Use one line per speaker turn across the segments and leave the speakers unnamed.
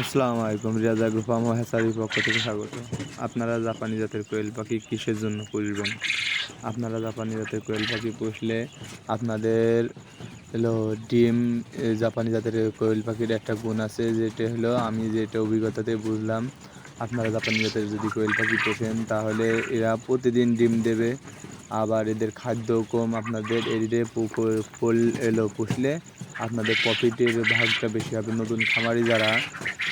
আসসালামু আলাইকুম, রিয়াজা গ্রুপ আমো হ্যাসারির পক্ষ থেকে স্বাগত। আপনারা জাপানি জাতের কোয়েল পাখি কিসের জন্য পুষবেন? আপনারা জাপানি জাতের কোয়েল পাখি পুষলে আপনাদের হলো ডিম জাপানি জাতের কোয়েল পাখির একটা গুণ আছে, যেটা হলো আমি যেটা অভিজ্ঞতাতে বুঝলাম, আপনারা জাপানি জাতের যদি কোয়েল পাখি পোষেন, তাহলে এরা প্রতিদিন ডিম দেবে আবার এদের খাদ্য কম, আপনাদের এদের ফুল এলো পুষলে আপনাদের প্রফিটের ভাগটা বেশি হবে। নতুন খামারি যারা,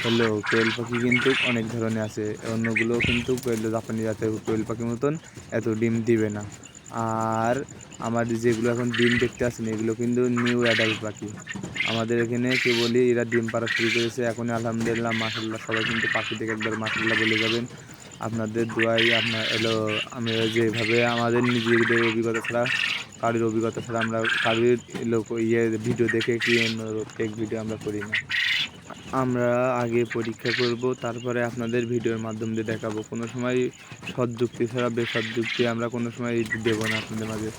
হলো কোয়েল পাখি কিন্তু অনেক ধরনের আছে। অন্যগুলো কিন্তু কোয়েল, জাপানি জাতের কোয়েল পাখির মতন এত ডিম দিবে না। আর আমার যেগুলো এখন ডিম দেখতে আসেন, এগুলো কিন্তু নিউ অ্যাডাল্ট পাখি। আমাদের এখানে কেবলই এরা ডিম পাড়া শুরু করেছে এখন আলহামদুলিল্লাহ মাসাল্লাহ সবাই কিন্তু পাখি থেকে একবার মাসাল্লাহ বলে যাবেন। আপনাদের দোয়াই, আপনার এলো আমি যেভাবে আমাদের নিজেদের অভিজ্ঞতা ছাড়া, কারোর অভিজ্ঞতা ছাড়া আমরা, কারোর লোক ইয়ে ভিডিও দেখে কি অন্য ফেক ভিডিও আমরা করি না। আমরা আগে পরীক্ষা করব, তারপরে আপনাদের ভিডিওর মাধ্যম দিয়ে দেখাবো। কোনো সময় সৎ যুক্তি ছাড়া বেসৎ যুক্তি আমরা কোনো সময় দেবো না আপনাদের মাঝে।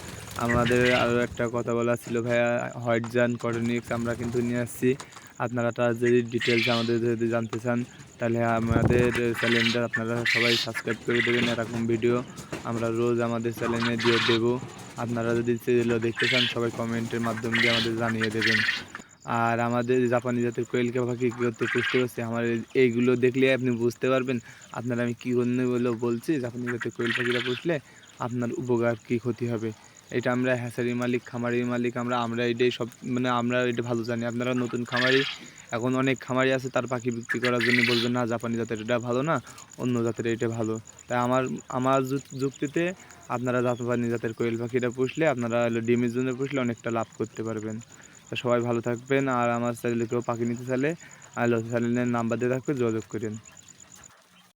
আমাদের আরও একটা কথা বলা ছিল, ভাইয়া হোয়াইট জান কটনিক্স আমরা কিন্তু নিয়ে আসছি। আপনারা তার যদি ডিটেলস আমাদের যদি জানতে চান তাহলে আমাদের চ্যানেলটা আপনারা সবাই সাবস্ক্রাইব করে দেবেন, এরকম ভিডিও আমরা রোজ আমাদের চ্যানেলে দিয়ে দেবো। আপনারা যদি সেগুলো দেখতে চান, সবাই কমেন্টের মাধ্যম দিয়ে আমাদের জানিয়ে দেবেন। আর আমাদের জাপানি জাতের কোয়েলকে পাখি কী করতে পুষতে হচ্ছে আমার এইগুলো দেখলে আপনি বুঝতে পারবেন। আপনারা আমি কী জন্য বলে বলছি, জাপানি জাতের কোয়েল পাখিরা পুষলে আপনার উপকার কী ক্ষতি হবে। এটা আমরা হ্যাসারি মালিক, খামারির মালিক, আমরা আমরা এটাই সব মানে আমরা এটা ভালো জানি। আপনারা নতুন খামারি, এখন অনেক খামারি আছে, তার পাখি বিক্রি করার জন্য বলবেন, না, জাপানি জাতের এটা ভালো না, অন্য জাতের এটা ভালো। তাই আমার আমার যুক্তিতে আপনারা জাপানি জাতের কোয়েল পাখিটা পুষলে, আপনারা ডিমের জন্য পুষলে অনেকটা লাভ করতে পারবেন। তো সবাই ভালো থাকবেন, আর আমার চ্যানেলে কেউ পাখি নিতে চাইলে, আর চ্যানেলের নাম্বার দিয়ে থাকবে, যোগাযোগ করেন।